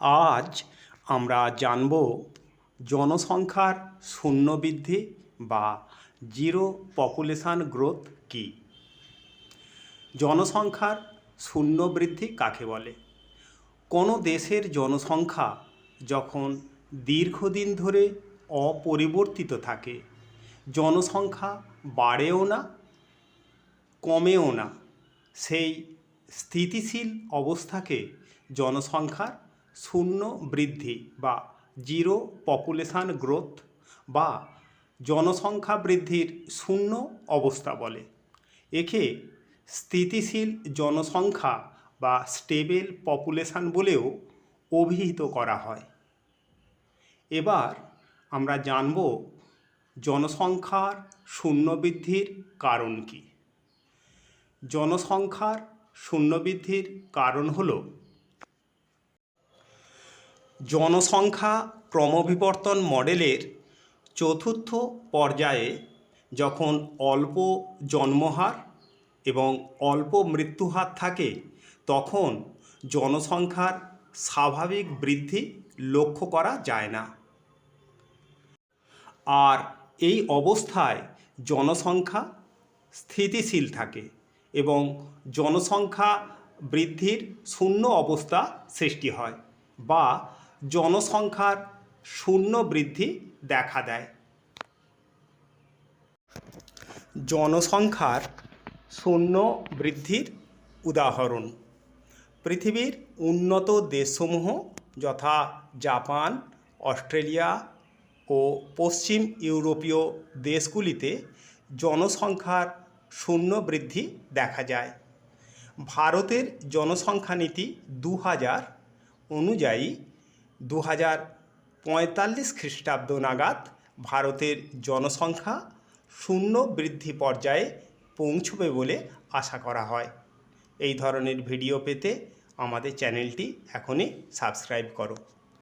আজ আমরা জানব জনসংখ্যার শূন্য বৃদ্ধি বা জিরো পপুলেশান গ্রোথ কী? জনসংখ্যার শূন্য বৃদ্ধি কাকে বলে? কোনো দেশের জনসংখ্যা যখন দীর্ঘদিন ধরে অপরিবর্তিত থাকে, জনসংখ্যা বাড়েও না, কমেও না, সেই স্থিতিশীল অবস্থাকে জনসংখ্যার শূন্য বৃদ্ধি বা জিরো পপুলেশান গ্রোথ বা জনসংখ্যা বৃদ্ধির শূন্য অবস্থা বলে। একে স্থিতিশীল জনসংখ্যা বা স্টেবেল পপুলেশান বলেও অভিহিত করা হয়। এবার আমরা জানব জনসংখ্যার শূন্য বৃদ্ধির কারণ কী। জনসংখ্যার শূন্য বৃদ্ধির কারণ হল জনসংখ্যা ক্রমবিবর্তন মডেলের চতুর্থ পর্যায়ে যখন অল্প জন্মহার এবং অল্প মৃত্যুহার থাকে, তখন জনসংখ্যার স্বাভাবিক বৃদ্ধি লক্ষ্য করা যায় না। আর এই অবস্থায় জনসংখ্যা স্থিতিশীল থাকে এবং জনসংখ্যা বৃদ্ধির শূন্য অবস্থা সৃষ্টি হয় বা জনসংখ্যার শূন্য বৃদ্ধি দেখা দেয়। জনসংখ্যার শূন্য বৃদ্ধির উদাহরণ, পৃথিবীর উন্নত দেশসমূহ যথা জাপান, অস্ট্রেলিয়া ও পশ্চিম ইউরোপীয় দেশগুলিতে জনসংখ্যার শূন্য বৃদ্ধি দেখা যায়। ভারতের জনসংখ্যা নীতি দু হাজার অনুযায়ী দু হাজার পঁয়তাল্লিশ খ্রিস্টাব্দ নাগাদ ভারতের জনসংখ্যা শূন্য বৃদ্ধি পর্যায়ে পৌঁছবে বলে আশা করা হয়। এই ধরনের ভিডিও পেতে আমাদের চ্যানেলটি এখনই সাবস্ক্রাইব করো।